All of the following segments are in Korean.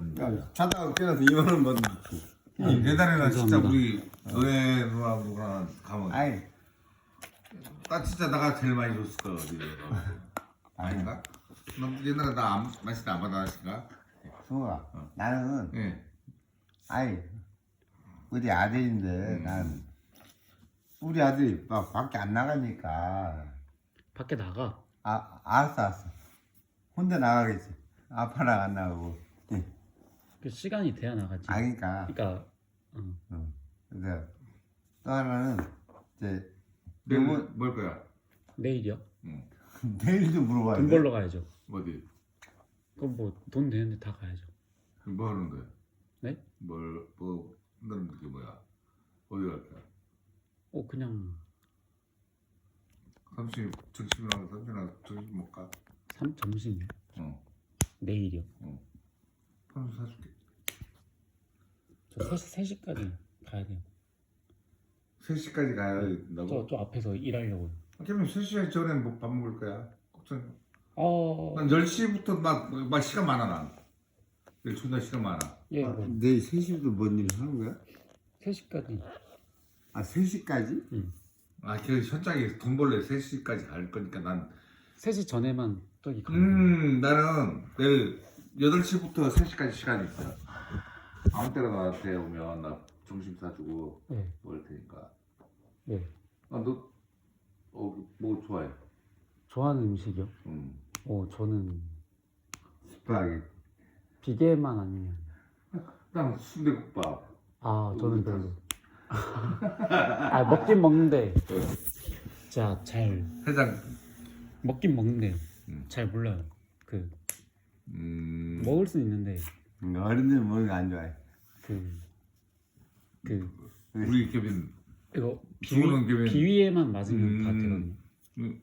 받는다. 야, 자다가 깨어서 2만 원 받는 옛날에는 진짜. 우리 너네 누나 누구나 가면 아이 나 진짜 나가 제일 많이 줬을 거야 어디 아닌가? 너 옛날에 나 안, 마실 때안 받아가신가? 승우가 나는 예. 아이 우리 아들인데 난 우리 아들이 막 밖에 안 나가니까 밖에 나가. 아 알았어 알았어 혼자 나가겠지 아빠랑 안 나가고 예. 그 시간이 돼야 나가지. 아 그러니까 그러니까 응. 응. 그래서 또 하나는 이제 내일 요번 뭘 거야? 내일이요? 응. 내일도 물어봐야 돈 돼 벌러 가야죠. 어디? 그럼 뭐 돈 되는데 다 가야죠. 뭐 하는데? 네? 뭘, 뭐, 너는 그게 뭐야? 어디 갈 거야? 어 그냥 삼촌, 정신이랑 삼촌이랑 못 가? 삼 점심이요? 어. 내일이요? 삼촌 사줄게. 저 3시, 3시까지 가야 돼요. 3시까지 가야 된다고? 저, 저 앞에서 일하려고요. 그러면 3시간 전에 뭐 밥 먹을 거야? 걱정. 어, 난 10시부터 막, 막 시간 많아, 난. 일 존나 시간 많아. 예, 아, 뭐 내일 3시부터 뭔 일을 하는 거야? 3시까지. 아 3시까지? 아, 그 현장에 돈 벌래 3시까지 갈 거니까 난, 3시 전에만 저기 가면 음, 나는 내일 8시부터 3시까지 시간이 있어. 아무 때나 나한테 오면 나 점심 사주고 네, 먹을 테니까. 네. 아, 너, 어, 뭐 좋아해? 좋아하는 음식이요? 음. 어, 저는 스파게티 비계만 아니면 난 순대국밥. 아, 저는 별로. 아, 먹긴 먹는데 진짜 잘 해장. 먹긴 먹는데 음. 잘 몰라요. 그 음. 먹을 수는 있는데 어른들은 먹는 거 안 좋아해 그 그, 우리 개빈. 이거 비위, 김에- 비위에만 맞으면 음. 다 되거든요. 음.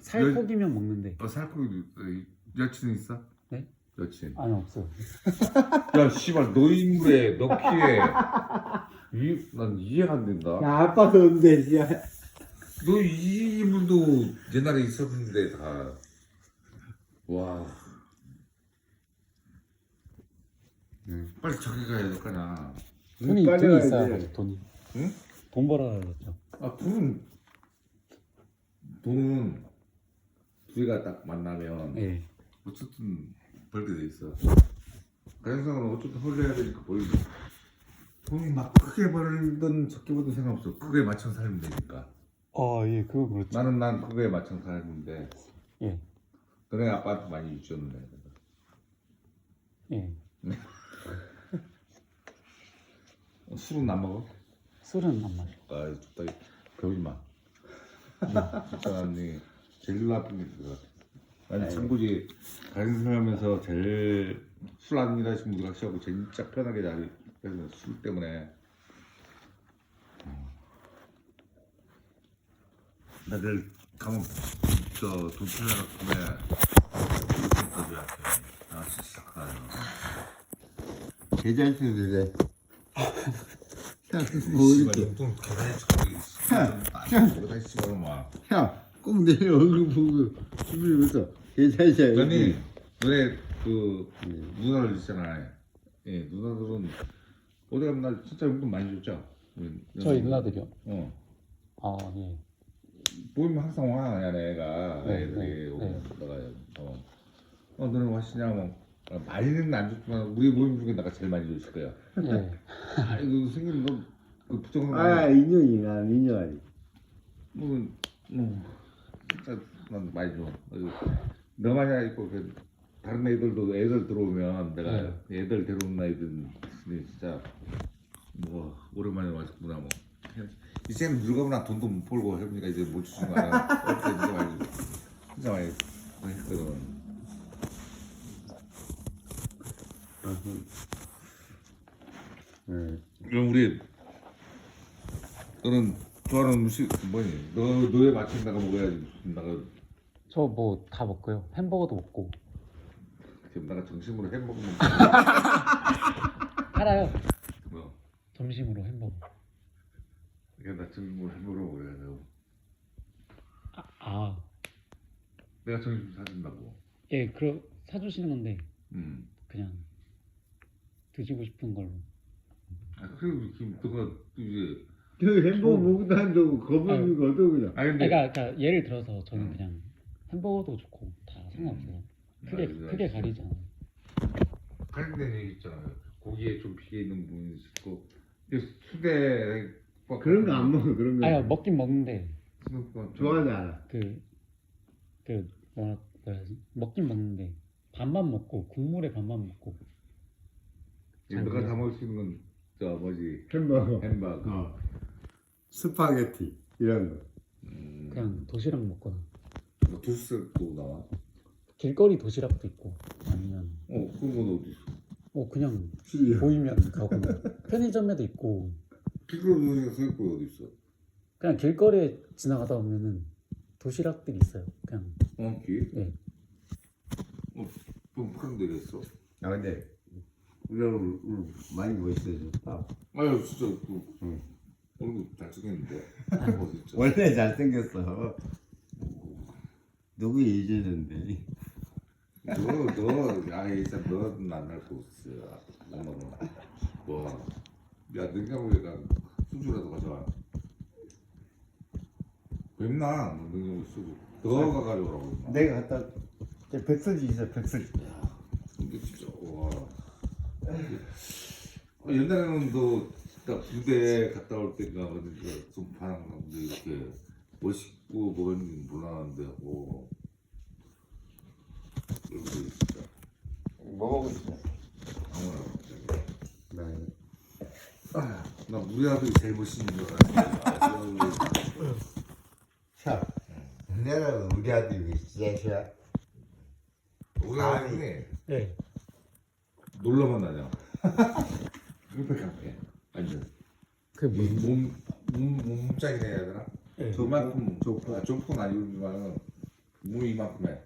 살코기면 먹는데 어, 살코기 여친 있어? 네? 여친. 아니 없어요. 야, 씨발, 너 인물에, 너 키에. 이, 난 이해가 안 된다. 야 아빠도 없는데 야너이 인물도 옛날에 있었는데, 다. 와. 빨리 저기 가야 될 거냐. 돈이 빨리 돈이 가야지. 있어야죠 돈이. 응? 돈 벌어야죠. 아, 돈은, 돈은, 둘이가 딱 만나면, 예. 어쨌든, 벌게 돼 있어. 가정상은 어쨌든 홀려야 되니까 벌지. 돈이 막 크게 벌든 적게 벌든 상관없어. 그거에 맞춰 살면 되니까. 아 예, 그거 그렇죠. 나는 난 그거에 맞춰 살는데, 예, 너네 아빠한테 많이 유치했는데. 예. 술은 안 먹어? 술은 안 마셔. 아, 좋다. 배우지 마. 나는 제일 나쁜 게 그거 같아. 나는 참고지 가정생활하면서 제일 술안 일하시는 분들 하시고 진짜 편하게 잘 그래서 술 때문에 나들 가면 저돈 필요하고 그래 아 진짜 착하다 계좌이체도 뭐 용돈 계산해 주고 여기다 씨발 막 야 꼭 내 얼굴 보고 준비부터 계좌이체 아니 너네 그 누나들 있잖아. 예, 누나들은 어디 가면 날 진짜 용돈 많이 줬죠. 우리 저희 누나들이요. 어. 아 예. 보이면 항상 와, 야 내가 네, 애들이 네, 네. 내가 어. 어 너는 와시냐 뭐 아, 많이는 안 줬지만 우리 모임 중에 내가 제일 많이 줬을 거야. 예. 아이고 생긴 너그 부정한 거 아? 인연이 나 인연이 뭐, 뭐 진짜 난 많이 줘. 그리고 너만이 아니고 그 다른 애들도 애들 들어오면 내가 네. 애들 데려온 아이들 있으니 진짜 뭐 오랜만에 왔구나 뭐. 이제는 늙어보나 돈도 못 벌고 해보니까 이제 못 주는 거 알아. 어때 진짜 많이 진짜 많이 했거든. 응. 그럼 우리 너는 좋아하는 음식 뭐니? 너 너에 맞춘 나가 먹어야지. 나가 저 뭐 다 먹고요. 햄버거도 먹고. 지금 나가 정신으로 햄버거 먹는 팔아요. 뭐. 점심으로 햄버거. 이게 나 정신으로 햄버거 먹어야 돼. 아, 내가 정신 사준다고. 예, 그럼 사주시는 건데 음. 그냥 드시고 싶은 걸로. 아, 그리고 지금 그거 이제 그 햄버거 먹고 다닌다고 겁을 거 어떤 거냐? 아니 근데 그러니까, 그러니까 예를 들어서 저는 음. 그냥 햄버거도 좋고 다 상관없어요. 크게 알지, 크게 알지. 가리지 않아요. 가린다는 얘기 있잖아요. 고기에 좀 비계 있는 부분 이 있고 근데 수대 그런 거 안 먹어 그런 거. 아니 먹긴 먹는데 좋아하지 않아. 그, 그, 뭐라, 뭐라 해야지? 먹긴 먹는데, 반만 먹고, 국물에 반만 먹고. 너가 다 먹을 수 있는 건 저 뭐지 햄버거. 햄버거. 어. 스파게티 이런 거. 음, 그냥 도시락 먹거나. 뭐 두스도 나와. 길거리 도시락도 있고, 아니면, 어 그런 건 어디 있어? 뭐 그냥 시리얼. 보이면 가거나. 편의점에도 있고, 누르니까 서 있고 어디 있어? 그냥 길거리에 지나가다 보면은 도시락들이 있어요. 그냥, 어 기? 예. 좀 파는 데가 있어. 아 근데 오늘 오늘 많이 멋있어요. 아, 아유 진짜 그 응. 얼굴 잘생겼는데. 어 진짜. 원래 잘생겼어. 누구 예전인데? 너너야 일단 너는 안날 거 없어. 너는 뭐. 야 냉장고에다 소주라도 가져와. 맵나 냉장고에 소주. 너가 가져오라고. 내가 갖다 저 백설지 있어 백설지. 진짜 와. 어, 옛날에는 너딱 부대 갔다 올 때가 어디서 좀 반항하는데 이렇게 멋있고 뭐였는지 몰랐는데 오. 얼굴이 진짜 먹어보고 싶어. 아무나 네. 아, 나 우리 아들이 제일 멋있는 줄 알았어. 자, 내가 우리 아들이 시작이야. 우리 아들이 네. 놀러만 다녀. 빽빽하게 완전. 그 뭐, 몸, 몸, 몸짱이 해야 되나? 네. 저만큼 좁고. 아, 좁고는 아니지만 몸이 이만큼해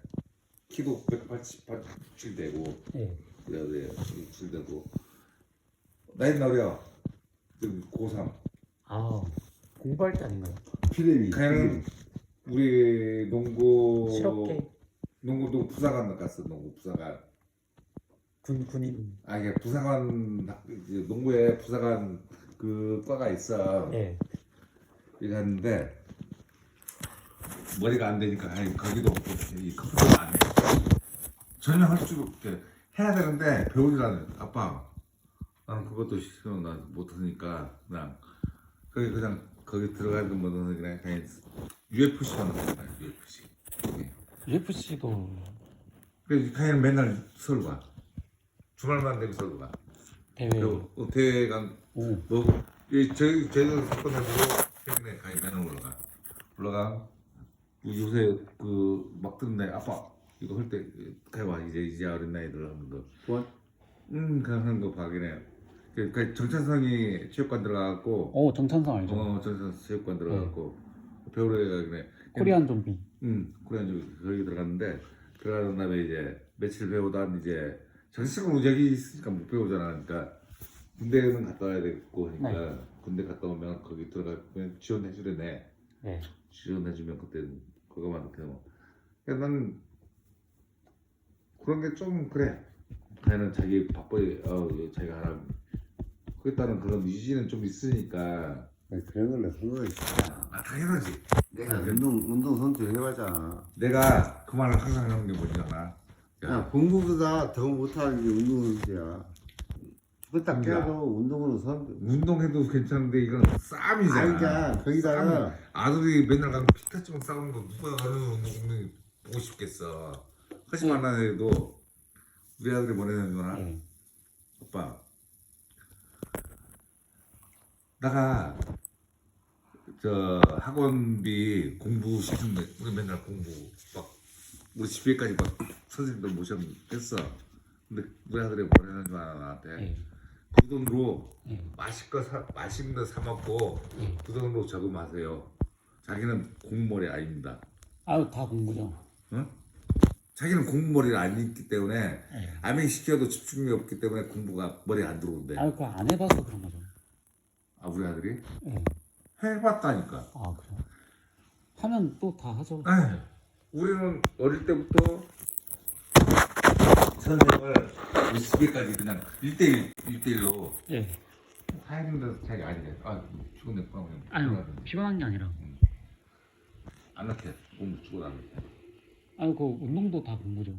키도 187 되고 예. 여자애 67 되고 나이는 어려 그 고3 아, 공부할 때 아닌가요? 피레미. 그냥 우리 농구 실업계 농구도 부사관 갔어 농구 부사관 군, 군인. 아 이게 부사관 학- 이제 농구에 부사관 그 과가 있어. 예. 이거 했는데 머리가 안 되니까 아니 거기도 이 컴퓨터가 안 해. 전혀 할줄 없게 해야 되는데 배우지라는 아빠 나는 그것도 싫어. 난 못하니까 그냥 거기 그냥 거기 들어가는 거는 그냥 그냥 UFC 하는 거야 UFC UFC도. 그래서 그냥 맨날 서울 가 주말만 되면 서울 가 대회. 어, 대회 간 오. 뭐, 이 저희 저희도 사건 해보고 최근에 가입 맨날 올라가. 올라가. 뭐 요새 그 막 듣는데 아빠 이거 할때 해봐 이제 이제 어린 나이들 하는 거. 뭐? 음 그냥 하는 거 해요. 그, 그 정찬성이 체육관 들어가갖고 어, 정찬성 알죠? 어 정찬성 체육관 들어가갖고 배우러 해. 코리안 좀비. 음 코리안 좀 거기 들어갔는데 들어가는 다음에 이제 며칠 배우다 이제 정식으로 여기 있으니까 못 배우잖아. 그러니까 군대는 갔다 와야 되고 하니까 군대 갔다 오면 거기 들어가면 지원해 주려네. 네. 지원해 주면 그때 그거만 이렇게 뭐. 그러니까 난 그런 게 좀 그래. 걔는 자기 바빠요. 어, 자기가 하라. 그에 따른 그런 의지는 좀 있으니까. 그런 걸로 있어. 아 당연하지. 내가 운동 운동 선수 해봤잖아. 내가 그 말을 항상 하는 게 뭔지 알아? 야 공부보다 더 못하는 게 운동 선수야. 그거 딱 그러니까. 깨도 운동으로 선수. 운동해도 괜찮은데 이건 싸움이잖아. 아니까 거기다가 아들이 맨날 가면 피카츄랑 싸우는 거 누가 어느 운동이 보고 싶겠어. 하지만 안 해도 우리 아들이 뭐라는 거나 예. 오빠 나가 저 학원비 공부 시키는데 우리 맨날 공부 막 우리 집에까지 막 선생님들 모셨겠어. 근데 우리 아들이 뭐라는 줄 알아 나한테 예. 그 돈으로 예. 맛있거 사, 맛있는 거 사 먹고 예. 그 돈으로 저금하세요. 자기는 공부머리 아닙니다. 아유, 다 공부죠. 응? 자기는 공부 머리가 아니기 때문에 예. 아무리 시켜도 집중력이 없기 때문에 공부가 머리에 안 들어온대. 아유, 그거 안 해봐서 그런 거죠. 아 우리 아들이 예. 해봤다니까. 아, 그래요? 하면 또 다 하죠. 에휴, 우리는 어릴 때부터 저 선생을 우리 집에까지 그냥 1대1 1대1로 예. 데서 자기 아니래. 아 죽었네 그러면 아니요 피곤한 게 아니라 안 넣게 공부 죽어 안 넣게. 아니 그 운동도 다 공부죠.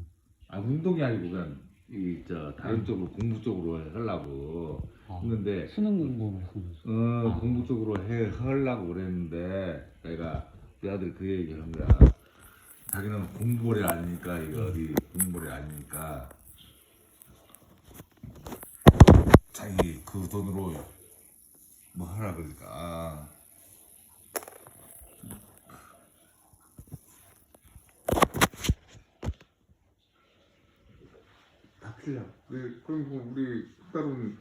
아 운동이 아니고 그냥 이 저 다른 쪽으로 공부 쪽으로 하려고 아, 했는데 수능 공부 말씀하시죠. 어 아. 공부 쪽으로 해 하려고 그랬는데 내가 내 아들 그 얘기를 한 거야. 자기는 공부를 아니니까 이거 어디 공부를 아니니까 자기 그 돈으로 뭐 하라 그러니까 아. 다 틀려. 우리 그럼 뭐 우리 다른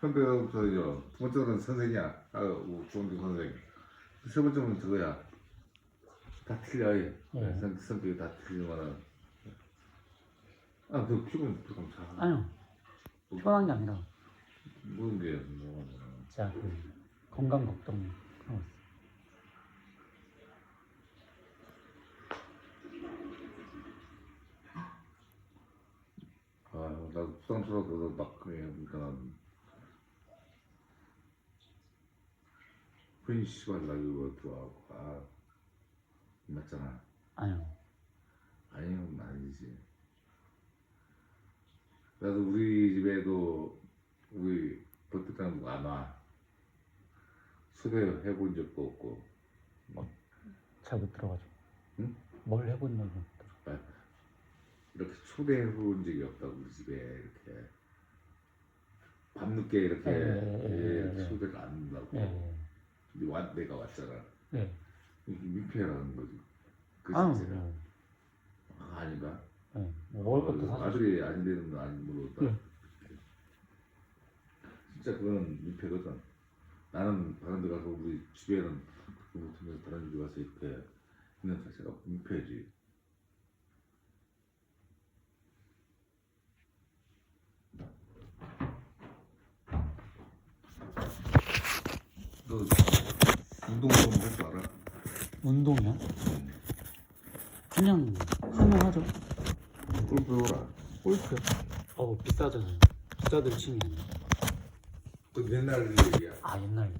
현대가 저요 두 번째는 선생이야. 아, 우- 중학교 선생. 세 번째는 저거야. 다 틀려. 예. 네. 성 성격이 다 틀리면은. 아, 그 피곤 피곤 자. 아니요 피곤한 게 아니라 모든 게 뭐. 제가 그 건강 걱정 하고 있어요. 아, 나도 부담스러워서 막 그래. 그러니까 난 괜히 씨발 나 이거 좋아하고 아 맞잖아. 아니요 아니면 아니지. 나도 우리 집에도 우리 버뜩한 안 와. 수배 해본 적도 없고. 잘 못 들어가죠. 응? 뭘 해본 적이 없더라. 이렇게 초대해 본 적이 없다고 우리 집에 이렇게 밤늦게 이렇게 예, 예, 예, 예, 예. 초대가 안 된다고. 예. 근데 와, 내가 왔잖아. 예. 이게 민폐라는 거지. 그 아유. 자체가. 예. 아, 아닌가? 예. 뭐 먹을 것도 어, 사주고. 아들이 안 되는 건 아닌 걸로. 네. 진짜 그거는 민폐거든. 나는 다른 데 가서 우리 집에는 그렇게 못하면서 다른 집에 가서 이렇게 있는 자체가 민폐지. 너 운동 좀 할 줄 알아? 운동이요? 그냥 하면 하죠. 골프 배워라. 골프요? 어 비싸잖아요. 비싸들 취미. 그 옛날 얘기야. 아 옛날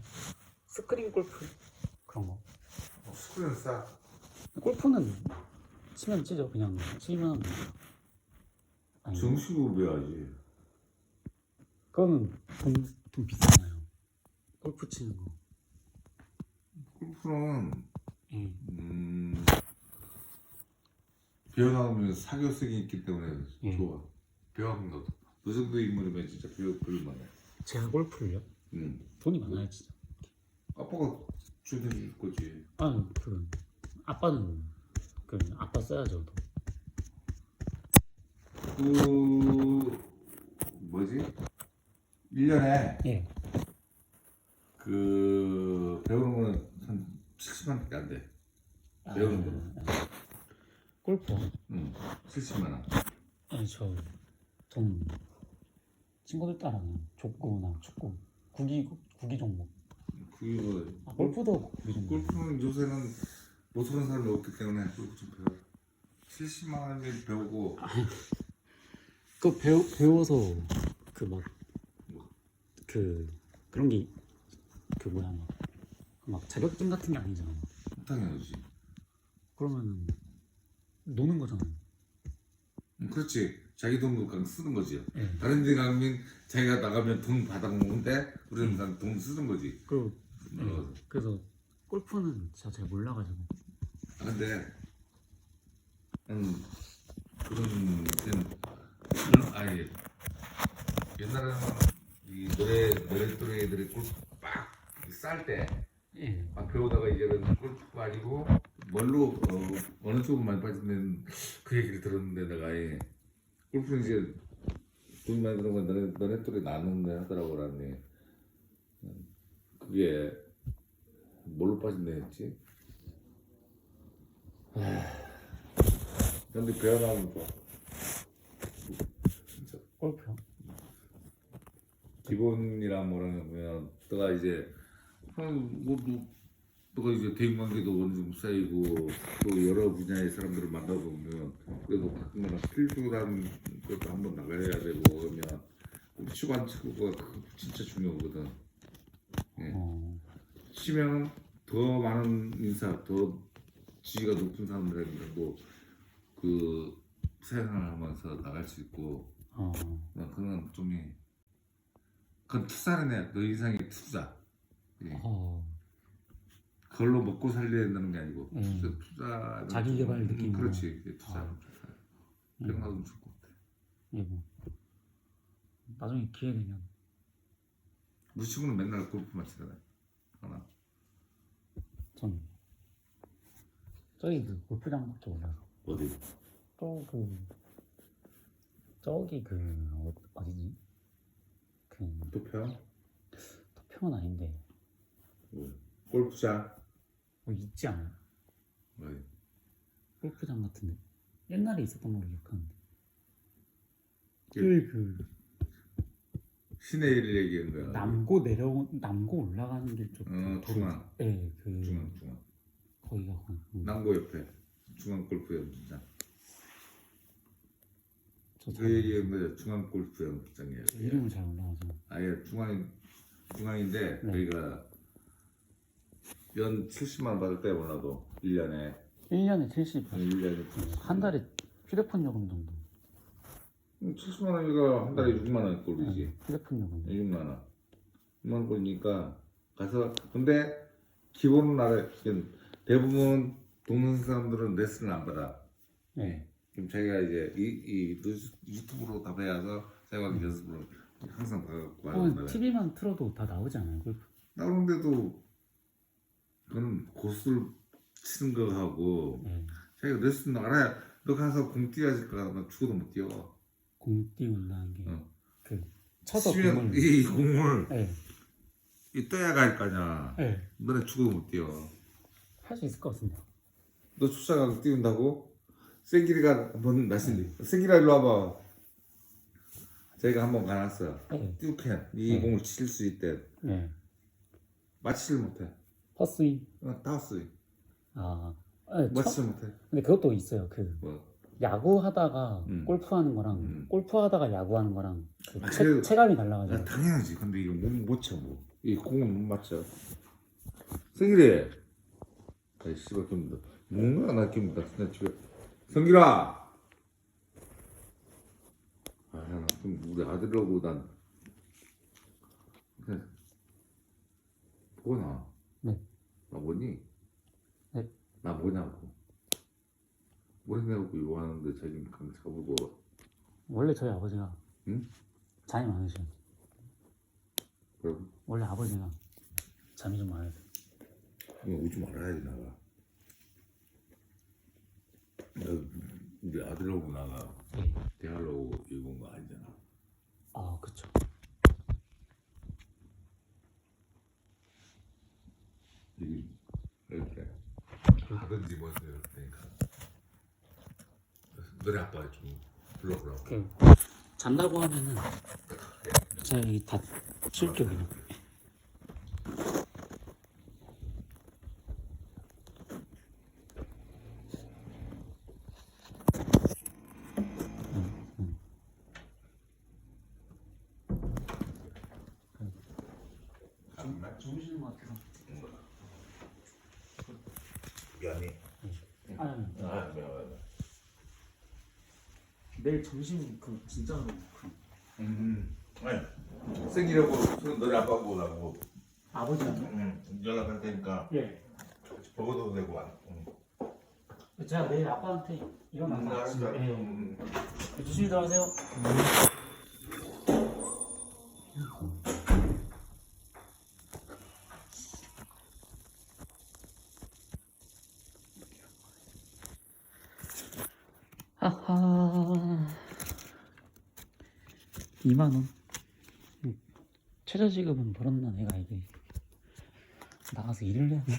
스크린 골프 그런 거. 어, 스크린 싸. 골프는 치면 치죠. 그냥 치면 아니 정식으로 배워야지. 그거는 돈, 돈 비싸잖아요. 골프 치는 거. 골프는 예. 음, 배워나오면 사교성이 있기 때문에 예. 좋아. 너도. 너 정도 인물이면 진짜 배워 배울 만해. 제가 골프를요? 응. 돈이 많아요 진짜. 아빠가 주해줄 거지. 아니 그 아빠는 그 아빠 써야죠. 돈. 그 뭐지? 1년에 예. 그 배우는 거는 한 70만 원밖에 안 돼. 배우는 거는. 아, 골프. 응. 70만 원. 아니 저 저는 친구들 따라는 족구나 축구 구기 구기 종목. 그게 뭐 아, 골프도 구기 종목. 골프는 요새는 못 하는 사람이 없기 때문에 골프 좀 배워. 70만 원이 배우고 그 배우 배워서 그 막 그 그런 게 그 뭐야 막, 막 자격증 같은 게 아니잖아. 당연하지. 그러면 노는 거잖아요. 음, 그렇지. 자기 돈도 그냥 쓰는 거지. 예. 다른 데 가면 자기가 나가면 돈 받아 먹는데 우리는 그냥 돈 쓰는 거지. 그리고 어. 그래서 골프는 진짜 잘 몰라가지고. 아, 근데 음, 그런 그런 그런 아예 옛날에는 이 노래 노래 또래 애들이 골프 빡쌀때 예. 막 배우다가 이제는 골프가 아니고 뭘로 어, 어느 쪽으로 많이 빠지는 그 얘기를 들었는데 내가 예. 골프는 이제 돈 많이 들어간 너네 너네 또래 나는데 하더라고 라니 그게 뭘로 빠진다 했지? 근데 배워나오면 좋아 진짜 골프요? 기본이란 뭐라면 너가 이제 어, 뭐, 뭐, 또 이제 대인 관계도 어느 정도 쌓이고 또 여러 분야의 사람들을 만나보면 그래도 가끔가다 필수라는 것도 한번 나가야 되고 그러면 치관 치고가 진짜 중요하거든. 예. 어, 치면 더 많은 인사, 더 지위가 높은 사람들하고도 그 세상을 하면서 나갈 수 있고 어, 나 그건 좀 이- 그건 투자네 너 인생의 투자 예. 어, 그걸로 먹고 살려야 된다는 게 아니고 음. 투자, 투자 자기 개발 느낌으로. 그렇지. 투자. 아. 그런 음. 거 하면 좋을 것 같아 예, 뭐. 나중에 기회 되면. 우리 친구는 맨날 골프만 치잖아 하나. 전 저기 그 골프장 밖에 몰라서. 어디? 또그 저기 그 어, 어디지? 그 도평 토평은 아닌데 뭐, 골프장. 뭐 있지 않아요? 어디 골프장 같은데. 옛날에 있었던 걸로 기억하는데. 예. 그 시내를 얘기하는 거야. 남고 내려오 남고 올라가는 길쪽 어, 중앙. 네, 그 중앙 중앙. 거기가 거기. 음, 남고 옆에. 중앙 골프 연습장. 저그 잘, 얘기하는 거야. 중앙 골프 연습장이에요 이름을 잘 몰라서 아예 중앙 중앙인데 네. 저희가 연 70만 원 받을 때 몰라도. 1년에. 1년에 70, 1년에 한 달에 휴대폰 요금 정도. 70만 원이니까 한 달에 6만 원 꼴이지? 네, 휴대폰 요금. 6만 원. 6만 원 꼴이니까 가서 근데 기본은 알아. 대부분 동네 사람들은 레슨을 안 받아. 네. 그럼 자기가 이제 이, 이 유튜브로 다 배워서 자기가 연습을 항상 봐갖고 하는 어, 거야. TV만 틀어도 다 나오지 않아요 골프? 나오는데도 그거는 고수를 치는 거 하고 네. 자기가 레슨 알아야 너 가서 공 뛰어야지 거나 죽어도 못 뛰어 공 띄운다는 게 어. 그 쳐서 치면 공을 이 공을 네. 이 떠야 갈거 아니야 네. 너네 죽어도 못 뛰어 할 수 있을 것 같습니다 너 출사가서 띄운다고? 생길이가 한번 말씀드리 생길아 일로 와봐 저희가 한번 가놨어 네. 띄우캔 이 네. 공을 칠 수 있대 네. 맞히질 못해 퍼스윙 어, 다웠어 아 네, 첫, 맞히질 못해 근데 그것도 있어요 그 뭐 야구 하다가 음. 골프 하는 거랑 음. 골프 하다가 야구 하는 거랑 그 아, 체, 그래도- 체감이 아, 달라가지고 당연하지. 근데 이거 못, 못 쳐, 뭐. 이 공은 못 맞춰. 성길이! 아이, 씨발, 좀, 더- 뭔가 나 기분 같은데, 지금. 성길아! 아, 나, 좀, 우리 아들하고 난, 그냥, 보고 나. 네. 나 뭐니? 네. 나 뭐냐고. 뭐냐고 이거 하는데 자기는 강 잡고, 원래 저희 아버지가 응? 잠이 많으셔 그러고, 원래 아버지가 잠이 좀 많으세요 이거 오지 말아야지 나가. 나 우리 아들하고 나가 네. 대하려고 입은 거 아니잖아. 아 그쵸 이게 이렇게 하든지 뭐 그러니까 너네 아빠 좀 불러보라고. 그 잔다고 하면은 제가 여기 다 칠게요 그냥 주무시는 것 같아서 미안해. 아니 아 미안해. 내일 점심 그 진짜로 그 음. 아니 생일하고 너네 아빠하고 나고 아버지랑 음, 연락할 테니까 예 보고도 되고 와. 음. 제가 내일 아빠한테 음, 일어나서 알았어. 예. 음. 조심히 들어가세요. 2만 원. 최저 지급은 벌었나 내가 이게 나가서 일을 해야 돼.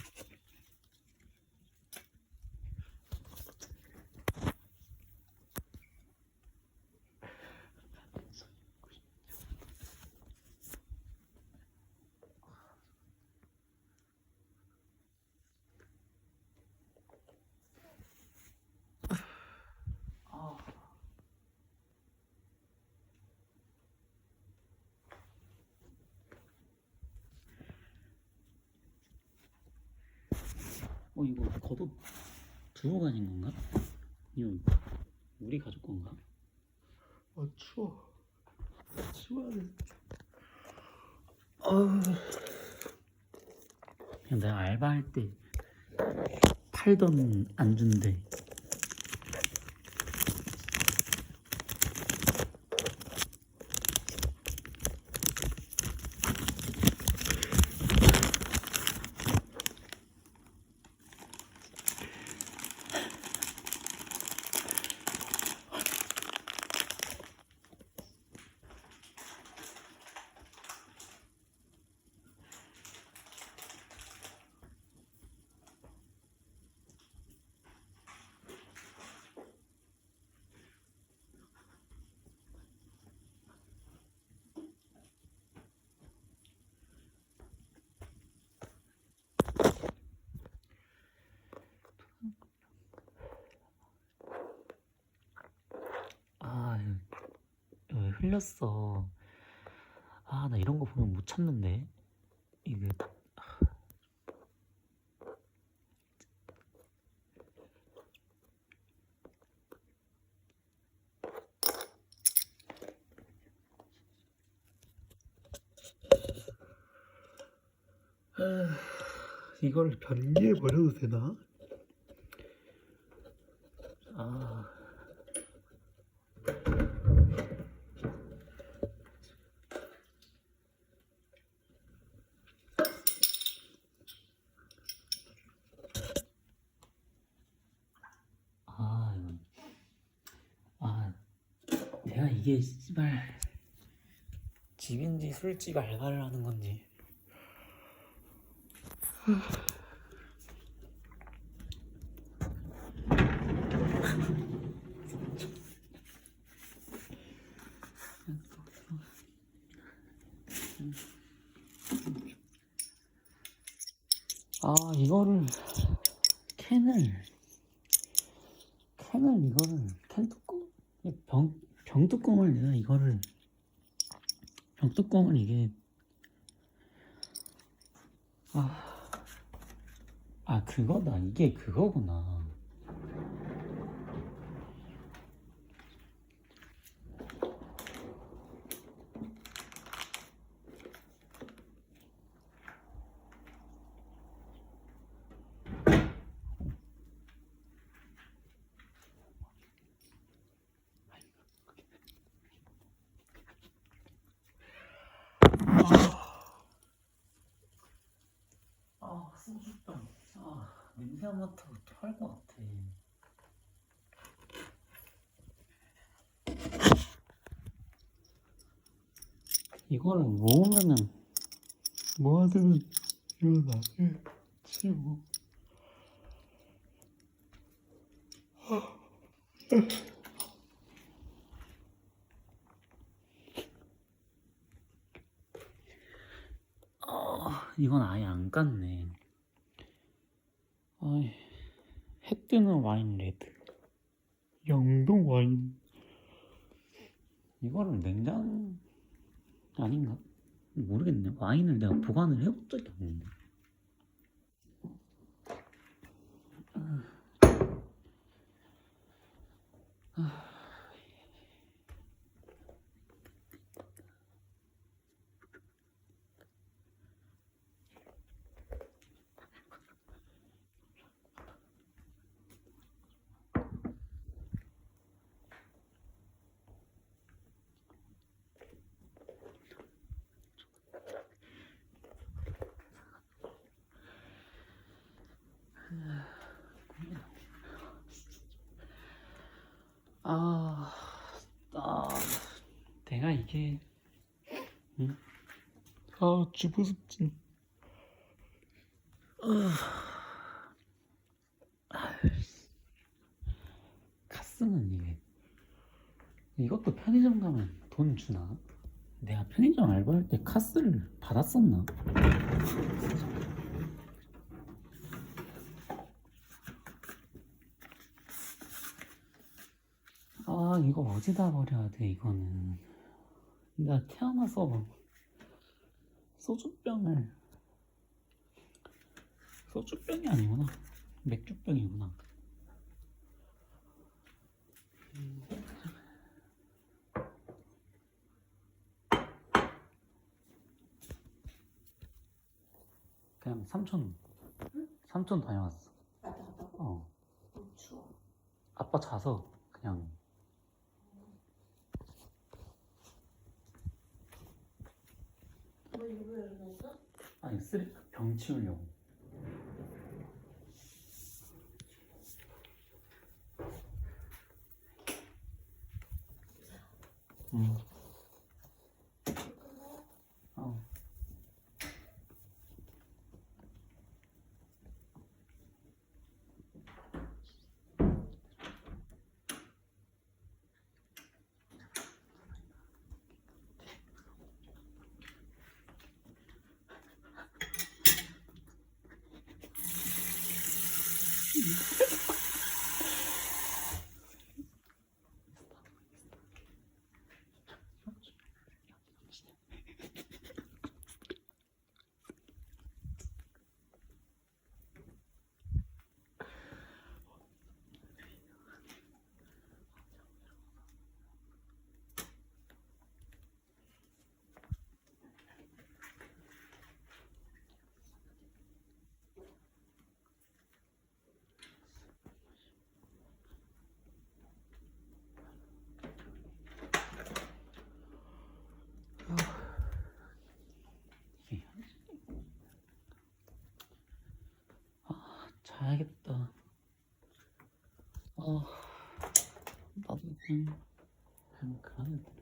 어 이 거 겉옷 두고 가진 건가? 이거 우리 가족 건가? 아 추워. 추워야 돼. 그냥 내가 알바할 때 팔던 안주인데 아 흘렸어. 아 나 이런 거 보면 못 참는데. 이게. 이걸 변기에 버려도 되나? 아 아, 이거. 아, 내가 이게 씨발 집인지 술집 알바를 하는 건지. 아, 이거를 캔을 캔을 이거를 캔 뚜껑 병, 병 뚜껑을 내가 이거를 병 뚜껑을 이게. 아, 아 그거다 이게 그거구나 아 소주병 맡아도 토할 것 같아 이거를 모으면은 모아두면 이거 나중에 치우고. 아, 이건 아예 안 깠네. 뜨는 와인 레드. 영동 와인. 이거는 냉장 아닌가? 모르겠네. 와인을 내가 보관을 해본 적이 없는데. 아 주부습진. 카스는 이게 이것도 편의점 가면 돈 주나? 내가 편의점 알바할 때 카스를 받았었나? 아 이거 어디다 버려야 돼 이거는 나 태어나서 소주병을. 소주병이 아니구나. 맥주병이구나. 그냥 삼촌 삼촌 다녀왔어. 갔다 갔다 어. 너무 추워. 아빠 자서 그냥 너 이거 왜 열어놨어? 아니 쓰리 병 치우려고. 응. 어. 아, 자야겠다. 아, 나도 그냥, 그냥 돼.